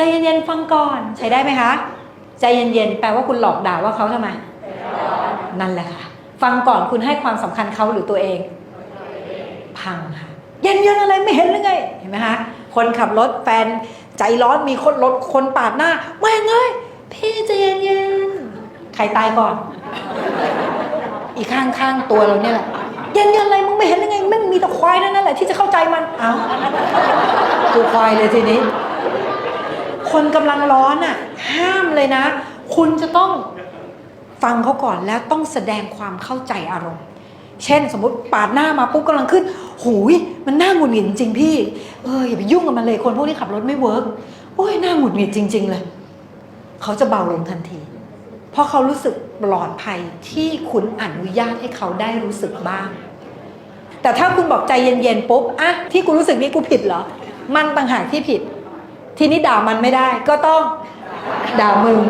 ใจเย็นๆฟังก่อนใช้ได้ไหมคะใจเย็นๆแปลว่าคุณหลอกด่าว่าเขาทำไมนั่นแหละค่ะ ฟังก่อนคุณให้ความสำคัญเขาหรือตัวเอง พังค่ะเย็นๆอะไรไม่เห็นหรือไงเห็นไหมคะคนขับรถแฟนใจร้อนมีคนรถคนปาดหน้าแม่งเอ้ยพี่ใจเย็นๆใครตายก่อน อีกข้างข้างๆตัวเราเนี่ยแหละเย็นๆอะไรมึงไม่เห็นหรือไงมันมีแต่ควายนั่นแหละที่จะเข้าใจมันเอ้ากูควายเลยทีนี้ คนกำลังร้อนอะห้ามเลยนะ คุณจะต้องฟังเขาก่อนแล้วต้องแสดงความเข้าใจอารมณ์ เช่น สมมติปาดหน้ามาปุ๊บกำลังขึ้นหูยมันน่าหงุดหงิดจริงพี่เอออย่าไปยุ่งกับมันเลยคนพวกที่ขับรถไม่เวิร์กโอ้ยน่าหงุดหงิดจริง ๆ เลยเขาจะเบาลงทันที เพราะเขารู้สึกปลอดภัยที่คุณอนุญาตให้เขาได้รู้สึกบ้าง แต่ถ้าคุณบอกใจเย็นๆปุ๊บอะที่กูรู้สึกนี้กูผิดเหรอ มันต่างหากที่ผิด ทีนี้ด่ามันไม่ได้ก็ต้องด่ามึง